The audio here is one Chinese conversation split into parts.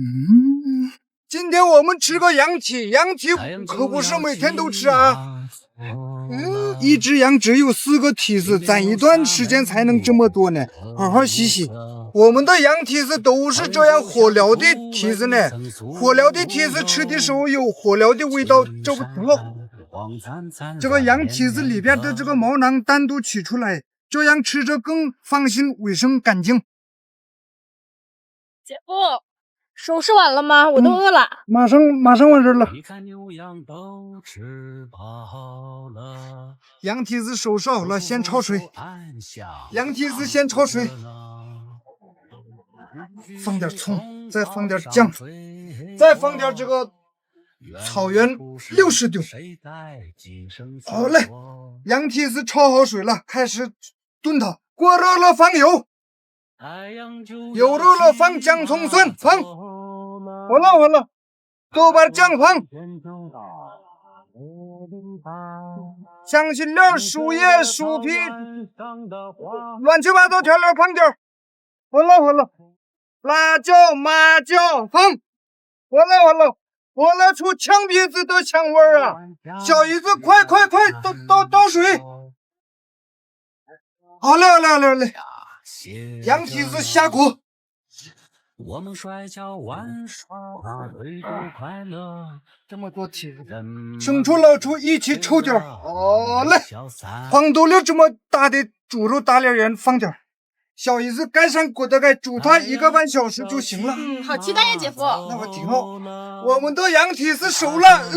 嗯，今天我们吃个羊蹄，羊蹄可不是每天都吃啊。嗯，一只羊只有四个蹄子，攒一段时间才能这么多呢。好好洗洗。我们的羊蹄子都是这样火燎的蹄子呢，火燎的蹄子吃的时候有火燎的味道，这不挺好？这个羊蹄子里边的这个毛囊单独取出来，这样吃着更放心、卫生、干净。姐夫，收拾完了吗？我都饿了。马上马上完事了。羊蹄子收拾好了，先焯水。羊蹄子先焯水，放点葱，再放点姜，再放点这个草原六十丢。好嘞，羊蹄子焯好水了，开始炖它。锅热了，放油。油热了，放姜、葱、蒜，放。好了好了，都把姜放。香辛料、树叶、树皮，乱七八糟调料放点。完了好了，辣椒、麻椒放。完了好了，我来出呛鼻子的香味儿啊！小姨子，快快快，倒倒倒水。好嘞好嘞好嘞好嘞。羊蹄子下锅，这么多蹄子，生出老抽一起抽点好嘞，放多了这么大的猪肉大连盐放点小姨子盖上锅大概煮它一个半小时就行了。嗯，好期待呀，姐夫。那我挺好。我们的羊蹄子熟了。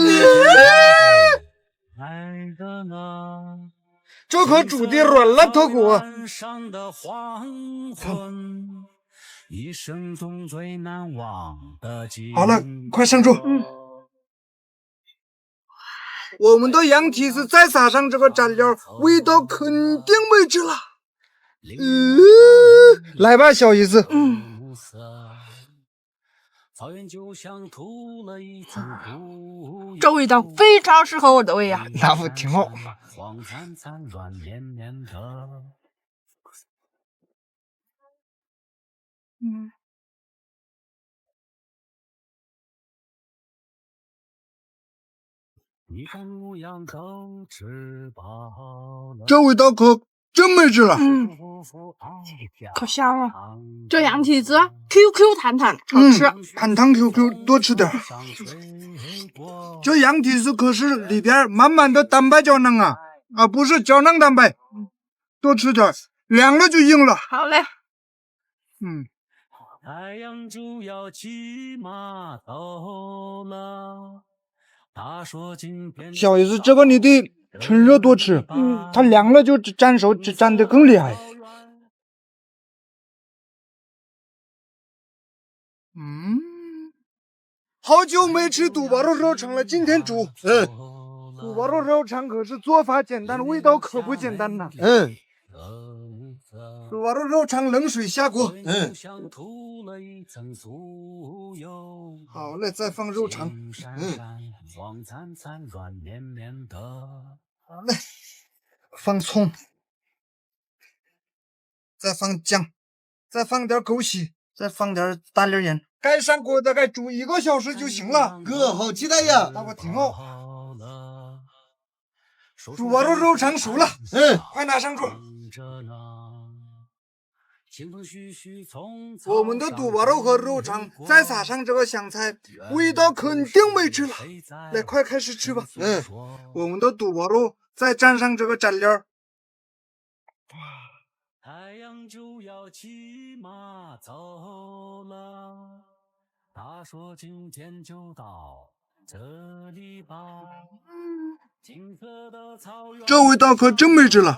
这可煮的软烂透骨。好了，快上桌。嗯。我们的羊蹄子再撒上这个蘸料，味道肯定美极了。嗯，来吧，小姨子。嗯。这味道非常适合我的胃呀。那不挺好。这味道可真没治了。嗯。可香了。这羊蹄子 Q Q 弹弹，好吃。弹弹 Q Q，多吃点。这羊蹄子可是里边满满的蛋白胶囊啊。啊，不是胶囊蛋白，多吃点，凉了就硬了。好嘞，嗯。小姨子，这个你得趁热多吃，嗯，它凉了就粘手，就粘的更厉害。嗯，好久没吃肚包肉肉肠了，今天煮。嗯。肚包肉肉肠可是做法简单，味道可不简单呐。嗯，肚包肉肉肠冷水下锅。嗯，好嘞，再放肉肠。嗯，好嘞，放葱，再放姜，再放点枸杞，再放点大粒盐，盖上锅大概煮一个小时就行了。哥，好期待呀！那我挺好。煮完肉肉肠熟了，嗯，快拿上桌。我们的肚包肉和肉肠再撒上这个香菜，味道肯定美极了。来，快开始吃吧。嗯，我们的肚包肉再蘸上这个蘸料。太阳就要骑马走了，他说今天就到这里吧。嗯这味道可真没劲了！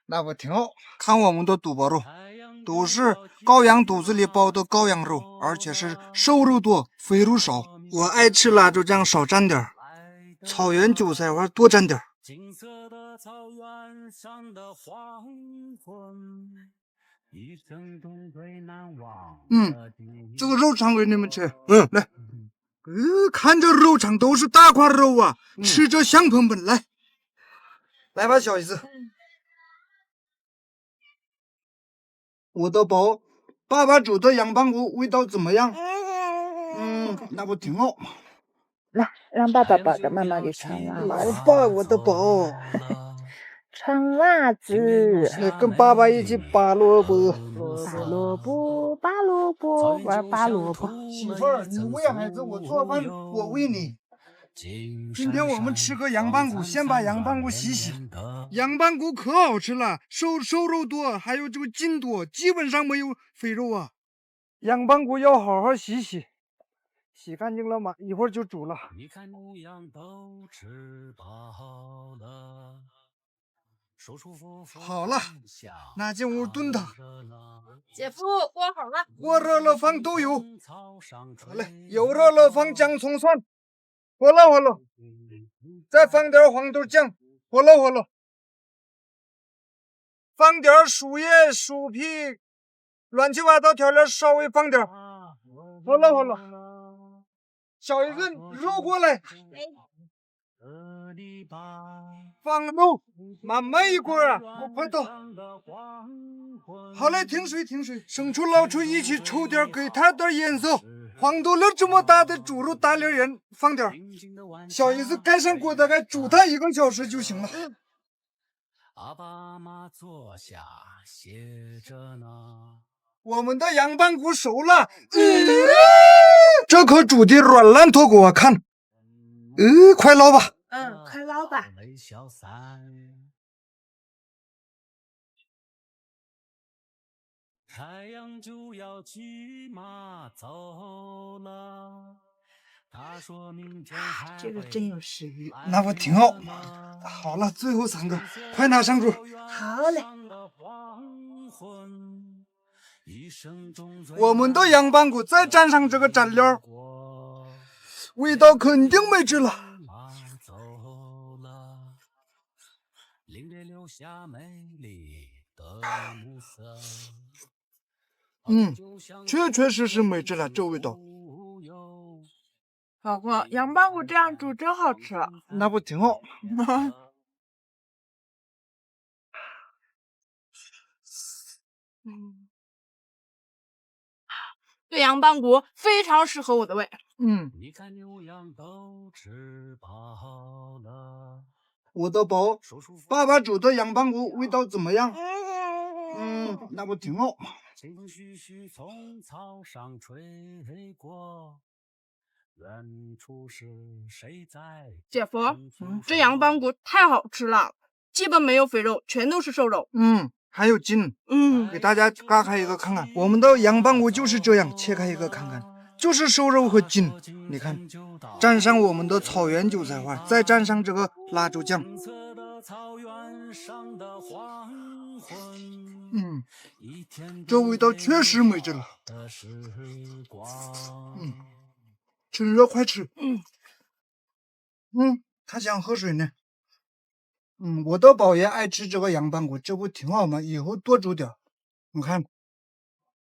那不挺好？看我们的肚包肉，都是羔羊肚子里包的羔羊肉，而且是瘦肉多，肥肉少。我爱吃腊肉酱少蘸点儿，草原韭菜花多蘸点儿。金色的草原上的黄昏，一生中最难忘。嗯，这个肉肠给你们吃。嗯，来。呃，看这肉肠都是大块肉啊，吃着香喷喷。来，来吧，小姨子。我的宝，爸爸煮的羊棒骨味道怎么样？嗯，那不挺好吗？来，让爸爸抱着妈妈给穿袜。来吧，我的宝。穿袜子，跟爸爸一起拔萝卜。拔萝卜，拔萝卜，玩拔萝卜。媳妇儿，你喂孩子，我做饭，我喂你。今天我们吃个羊棒骨，先把羊棒骨洗洗。羊棒骨可好吃了，瘦瘦肉多，还有这个筋多，基本上没有肥肉啊。羊棒骨要好好洗洗，洗干净了吗？一会儿就煮了。好了，那进屋炖它。姐夫，锅好了。锅热了，放豆油。好嘞，油热了，放姜葱蒜。火了，火了。再放点黄豆酱。火了，火了。放点树叶、树皮，乱七八糟调料稍微放点。火了，火了。小姨子，肉过来。放肉，慢慢一锅啊！我快倒。好嘞，停水，停水。生抽、老抽一起抽点，给它点颜色。黄豆粒这么大的猪肉大粒盐，放点。小姨子盖上锅，大概煮它一个小时就行了。阿爸妈坐下歇着呢我们的羊棒骨熟了，这可煮的软烂脱，给我看。嗯，快捞吧。嗯，快捞吧。太阳就要骑马走了。他说明天这个真有食欲。那不挺好吗？好了，最后三个，快拿上桌。好嘞。我们的羊棒骨再蘸上这个蘸料，味道肯定没治了。嗯，确确实实没治了这味道。老公，羊棒骨这样煮真好吃。那不挺好？嗯，这羊棒骨非常适合我的胃。嗯。我的宝，爸爸煮的羊棒骨味道怎么样？嗯，那不挺好吗？姐夫，这羊棒骨太好吃了，基本没有肥肉，全都是瘦肉。嗯，还有筋。嗯，给大家割开一个看看，我们的羊棒骨就是这样，切开一个看看。就是瘦肉和筋，你看，蘸上我们的草原韭菜花，再蘸上这个辣椒酱，嗯，这味道确实没劲了。嗯，趁热快吃。嗯，嗯，他想喝水呢。嗯，我的宝爷爱吃这个羊棒骨，这不挺好吗？以后多煮点。你看。